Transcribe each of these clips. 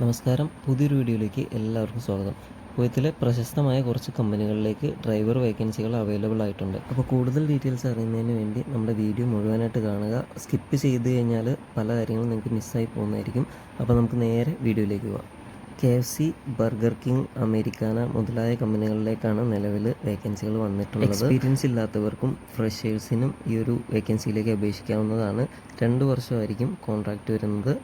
നമസ്കാരം. പുതിയൊരു വീഡിയോയിലേക്ക് എല്ലാവർക്കും സ്വാഗതം. കുവൈത്തിലെ പ്രശസ്തമായ കുറച്ച് കമ്പനികളിലേക്ക് ഡ്രൈവർ വേക്കൻസികൾ അവൈലബിൾ ആയിട്ടുണ്ട്. അപ്പോൾ കൂടുതൽ ഡീറ്റെയിൽസ് അറിയുന്നതിന് വേണ്ടി നമ്മുടെ വീഡിയോ മുഴുവനായിട്ട് കാണുക. സ്കിപ്പ് ചെയ്ത് കഴിഞ്ഞാൽ പല കാര്യങ്ങളും നിങ്ങൾക്ക് മിസ്സായി പോകുന്നതായിരിക്കും. അപ്പോൾ നമുക്ക് നേരെ വീഡിയോയിലേക്ക് പോകാം K F C Burger King Americana മുതലായ കമ്പനികളിലേക്കാണ് നിലവിൽ വേക്കൻസികൾ വന്നിട്ടുള്ളത്. എക്സ്പീരിയൻസ് ഇല്ലാത്തവർക്കും ഫ്രഷേഴ്സിനും ഈ ഒരു വേക്കൻസിയിലേക്ക് അപേക്ഷിക്കാവുന്നതാണ്. രണ്ട് വർഷമായിരിക്കും കോൺട്രാക്റ്റ് വരുന്നത്.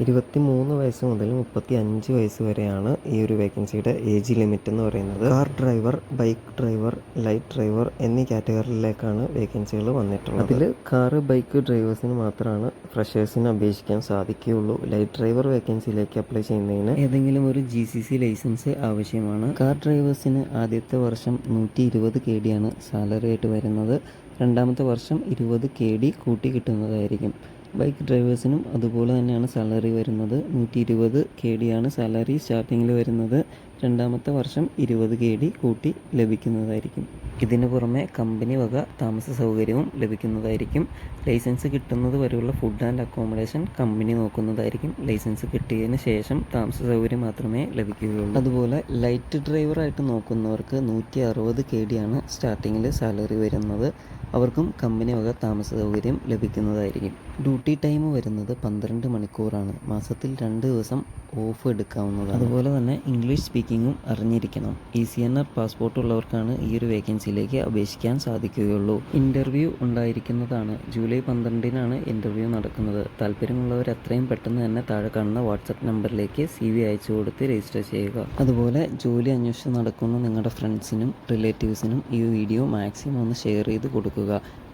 ഇരുപത്തി മൂന്ന് വയസ്സ് മുതൽ മുപ്പത്തി അഞ്ച് വയസ്സ് വരെയാണ് ഈ ഒരു വേക്കൻസിയുടെ ഏജ് ലിമിറ്റ് എന്ന് പറയുന്നത്. Car driver bike driver light driver എന്നീ കാറ്റഗറിയിലേക്കാണ് വേക്കൻസികൾ വന്നിട്ടുള്ളത്. അതിൽ കാർ ബൈക്ക് ഡ്രൈവേഴ്സിന് മാത്രമാണ് ഫ്രഷേഴ്സിന് അപേക്ഷിക്കാൻ സാധിക്കുകയുള്ളൂ. ലൈറ്റ് ഡ്രൈവർ വേക്കൻസിയിലേക്ക് അപ്ലൈ ചെയ്യുന്നതിന് ഏതെങ്കിലും ഒരു ജി സി സി ലൈസൻസ് ആവശ്യമാണ്. കാർ ഡ്രൈവേഴ്സിന് ആദ്യത്തെ വർഷം നൂറ്റി ഇരുപത് കെ ഡിയാണ് സാലറി ആയിട്ട് വരുന്നത്. രണ്ടാമത്തെ വർഷം ഇരുപത് കെ ഡി കൂട്ടി കിട്ടുന്നതായിരിക്കും. ബൈക്ക് ഡ്രൈവേഴ്സിനും അതുപോലെ തന്നെയാണ് സാലറി വരുന്നത്. നൂറ്റി ഇരുപത് കെ ഡിയാണ് സാലറി സ്റ്റാർട്ടിങ്ങിൽ വരുന്നത്. രണ്ടാമത്തെ വർഷം ഇരുപത് കെ ഡി കൂട്ടി ലഭിക്കുന്നതായിരിക്കും. ഇതിന് പുറമെ കമ്പനി വക താമസ സൗകര്യവും ലഭിക്കുന്നതായിരിക്കും. ലൈസൻസ് കിട്ടുന്നത് വരെയുള്ള ഫുഡ് ആൻഡ് അക്കോമഡേഷൻ കമ്പനി നോക്കുന്നതായിരിക്കും. ലൈസൻസ് കിട്ടിയതിന് ശേഷം താമസ സൗകര്യം മാത്രമേ ലഭിക്കുകയുള്ളൂ. അതുപോലെ ലൈറ്റ് ഡ്രൈവറായിട്ട് നോക്കുന്നവർക്ക് നൂറ്റി അറുപത് കെ ഡിയാണ് സ്റ്റാർട്ടിങ്ങിൽ സാലറി വരുന്നത്. അവർക്കും കമ്പനി വക താമസ സൗകര്യം ലഭിക്കുന്നതായിരിക്കും. ഡ്യൂട്ടി ടൈം വരുന്നത് പന്ത്രണ്ട് മണിക്കൂറാണ്. മാസത്തിൽ രണ്ട് ദിവസം ഓഫ് എടുക്കാവുന്നതാണ്. അതുപോലെ തന്നെ ഇംഗ്ലീഷ് സ്പീക്കിങ്ങും അറിഞ്ഞിരിക്കണം. E C N R passport ഉള്ളവർക്കാണ് ഈ ഒരു വേക്കൻസിയിലേക്ക് അപേക്ഷിക്കാൻ സാധിക്കുകയുള്ളൂ. ഇന്റർവ്യൂ ഉണ്ടായിരിക്കുന്നതാണ്. ജൂലൈ പന്ത്രണ്ടിനാണ് ഇന്റർവ്യൂ നടക്കുന്നത്. താല്പര്യമുള്ളവർ എത്രയും പെട്ടെന്ന് തന്നെ താഴെ കാണുന്ന വാട്സപ്പ് നമ്പറിലേക്ക് സി വി അയച്ചു കൊടുത്ത് രജിസ്റ്റർ ചെയ്യുക. അതുപോലെ ജോലി അന്വേഷിച്ച് നടക്കുന്ന നിങ്ങളുടെ ഫ്രണ്ട്സിനും റിലേറ്റീവ്സിനും ഈ വീഡിയോ മാക്സിമം ഒന്ന് ഷെയർ ചെയ്ത് കൊടുക്കുക.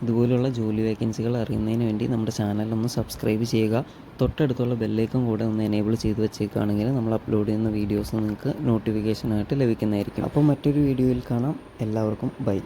ഇതുപോലുള്ള ജോലി വേക്കൻസികൾ അറിയുന്നതിന് വേണ്ടി നമ്മുടെ ചാനൽ ഒന്ന് സബ്സ്ക്രൈബ് ചെയ്യുക. തൊട്ടടുത്തുള്ള ബെല്ലേക്കും കൂടെ ഒന്ന് എനേബിൾ ചെയ്ത് വെച്ചേക്കുകയാണെങ്കിൽ നമ്മൾ അപ്ലോഡ് ചെയ്യുന്ന വീഡിയോസ് നിങ്ങൾക്ക് നോട്ടിഫിക്കേഷനായിട്ട് ലഭിക്കുന്നതായിരിക്കും. അപ്പോൾ മറ്റൊരു വീഡിയോയിൽ കാണാം. എല്ലാവർക്കും ബൈ